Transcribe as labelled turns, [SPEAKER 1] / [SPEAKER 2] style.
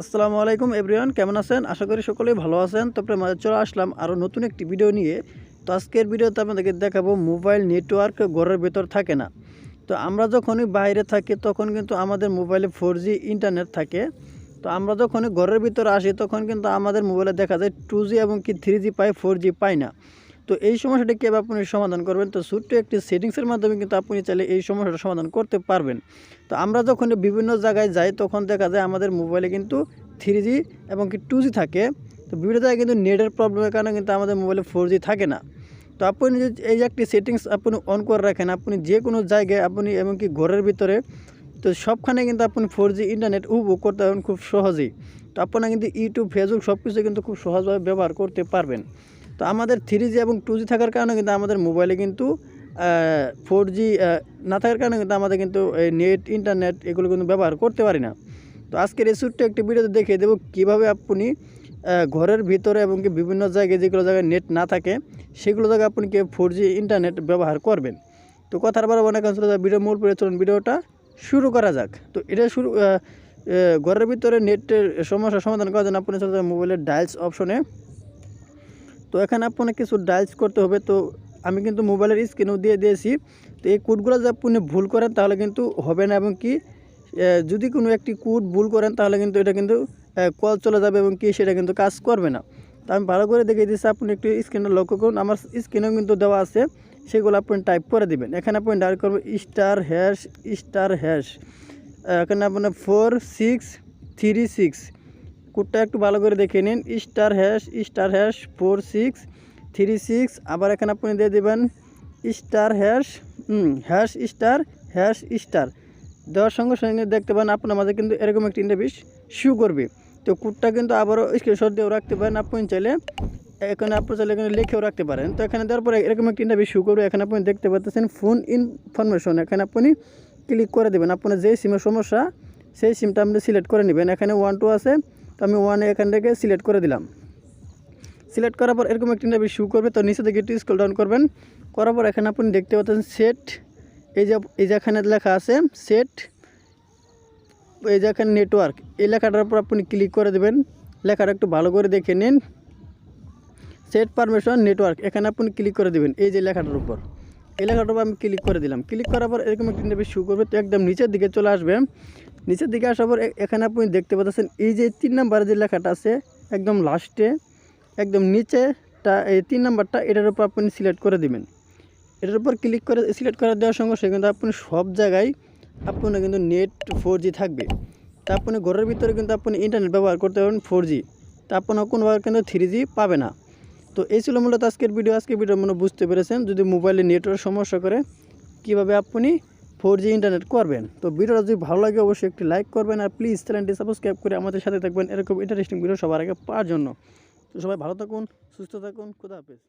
[SPEAKER 1] আসসালামু আলাইকুম এভরিওয়ান, কেমন আছেন? আশা করি সকলেই ভালো আছেন। তারপরে চলে আসলাম আরও নতুন একটি ভিডিও নিয়ে। তো আজকের ভিডিওতে আপনাদেরকে দেখাবো মোবাইল নেটওয়ার্ক ঘরের ভেতর থাকে না। তো আমরা যখনই বাইরে থাকি, তখন কিন্তু আমাদের মোবাইলে ফোর ইন্টারনেট থাকে। তো আমরা যখনই ঘরের ভিতরে আসি, তখন কিন্তু আমাদের মোবাইলে দেখা যায় টু এবং কি থ্রি পাই ফোর পাই না। তো এই সমস্যাটা কীভাবে আপনি সমাধান করবেন? তো ছোট্ট একটি সেটিংসের মাধ্যমে কিন্তু আপনি চাইলে এই সমস্যাটা সমাধান করতে পারবেন। তো আমরা যখন বিভিন্ন জায়গায় যাই, তখন দেখা যায় আমাদের মোবাইলে কিন্তু থ্রি এবং কি টু থাকে। তো বিভিন্ন জায়গায় কিন্তু নেটের প্রবলেমের কারণে কিন্তু আমাদের মোবাইলে ফোর থাকে না। তো আপনি যদি এই একটি সেটিংস আপনি অন করে রাখেন, আপনি যে কোনো জায়গায় আপনি এমনকি ঘরের ভিতরে, তো সবখানে কিন্তু আপনি ফোর ইন্টারনেট উপভোগ করতে পারবেন খুব সহজেই। তো আপনারা কিন্তু ইউটিউব ফেসবুক সব কিছু কিন্তু খুব সহজভাবে ব্যবহার করতে পারবেন। তো আমাদের থ্রি জি এবং টু জি থাকার কারণে কিন্তু আমাদের মোবাইলে কিন্তু ফোর জি না থাকার কারণে কিন্তু আমাদের কিন্তু এই নেট ইন্টারনেট এগুলো কিন্তু ব্যবহার করতে পারি না। তো আজকের এই ছোট্ট একটি ভিডিওতে দেখিয়ে দেবো কীভাবে আপনি ঘরের ভিতরে এবং কি বিভিন্ন জায়গায় যেগুলো জায়গায় নেট না থাকে, সেগুলো জায়গায় আপনি কি ফোর জি ইন্টারনেট ব্যবহার করবেন। তো কথার বার অনেক চলে যায় ভিডিও মূল করে চলুন ভিডিওটা শুরু করা যাক। তো এটা শুরু ঘরের ভিতরে নেটের সমস্যার সমাধান করার জন্য আপনি মোবাইলের ডায়ালস অপশনে তো এখানে আপনাকে কিছু ডায়ালস করতে হবে। তো আমি কিন্তু মোবাইলের স্ক্রিনও দিয়ে দিয়েছি। তো এই কোডগুলো যদি আপনি ভুল করেন, তাহলে কিন্তু হবে না এবং কি যদি কোনো একটি কোড ভুল করেন, তাহলে কিন্তু এটা কিন্তু কল চলে যাবে এবং কি সেটা কিন্তু কাজ করবে না। তো আমি ভালো করে দেখিয়ে দিচ্ছি, আপনি একটু স্ক্রিনটা লক্ষ্য করুন। আমার স্ক্রিনেও কিন্তু দেওয়া আছে, সেগুলো আপনি টাইপ করে দিবেন। এখানে আপনি ডায়াল করবেন স্টার হ্যাশ স্টার হ্যাশ এখানে আপনার ফোর সিক্স থ্রি সিক্স কোডটা একটু ভালো করে দেখে নিন। Star hash star hash, four six, three six, আবার এখানে আপনি দিয়ে দেবেন star hash hash, star hash, star. দেওয়ার সঙ্গে সঙ্গে দেখতে পান, আপনার মাঝে কিন্তু এরকম একটি ইন্টারভিস শু করবে। তো কোডটা কিন্তু আবারও স্ক্রিনশট দিয়েও রাখতে পারেন আপনি চাইলে। এখানে আপনার চাইলে এখানে লিখেও রাখতে পারেন। তো এখানে দেওয়ার পরে এরকম একটি ইন্টারভিউ শু করবে। এখানে আপনি দেখতে পাচ্ছেন ফোন ইনফরমেশন এখানে আপনি ক্লিক করে দেবেন। আপনার যেই সিমের সমস্যা, সেই সিমটা আপনি সিলেক্ট করে নেবেন। এখানে ওয়ান টু আছে। তো আমি ওয়ানে এখান থেকে সিলেক্ট করে দিলাম। সিলেক্ট করার পর এরকম একটি ইন্টারভিউ শু করবে, তো নিচে থেকে একটু স্ক্রল ডাউন করবেন। করার পর এখানে আপনি দেখতে পাচ্ছেন সেট এই যে, এই যেখানে লেখা আছে সেট এই যেখানে নেটওয়ার্ক এই লেখাটার উপর আপনি ক্লিক করে দেবেন। লেখাটা একটু ভালো করে দেখে নিন। সেট পারমিশন নেটওয়ার্ক এখানে আপনি ক্লিক করে দেবেন এই যে লেখাটার উপর। এই লেখাটার উপর আমি ক্লিক করে দিলাম। ক্লিক করার পর এরকম একটি ইন্টারভিউ শু করবে, তো একদম নিচের দিকে চলে আসবে। নিচের দিকে আসার পর এখানে আপনি দেখতে পাচ্ছেন, এই যে তিন নাম্বারে যে লেখাটা আছে, একদম লাস্টে, একদম নিচেটা, এই তিন নাম্বারটা, এটার উপর আপনি সিলেক্ট করে দিবেন। এটার উপর ক্লিক করে, সিলেক্ট করে দেওয়ার সঙ্গে সঙ্গে কিন্তু আপনি সব জায়গায় আপনার কিন্তু নেট ফোর থাকবে। তা আপনি ঘরের ভিতরে কিন্তু আপনি ইন্টারনেট ব্যবহার করতে পারবেন ফোর জি তা আপনার কোনোভাবে কিন্তু থ্রি পাবে না। তো এই ছিল মূলত আজকের ভিডিও আজকের ভিডিও মনে বুঝতে পেরেছেন। যদি মোবাইলে নেটওয়ার্ক সমস্যা করে, কীভাবে আপনি ফোর জি ইন্টারনেট করবেন। তো ভিডিওটা যদি ভালো লাগে, অবশ্যই একটি লাইক করবেন আর প্লিজ চ্যানেলটি সাবস্ক্রাইব করে আমাদের সাথে থাকবেন। এরকম ইন্টারেস্টিং ভিডিও সবার আগে পাওয়ার জন্য। তো সবাই ভালো থাকুন, সুস্থ থাকুন, খুদা হাফেজ।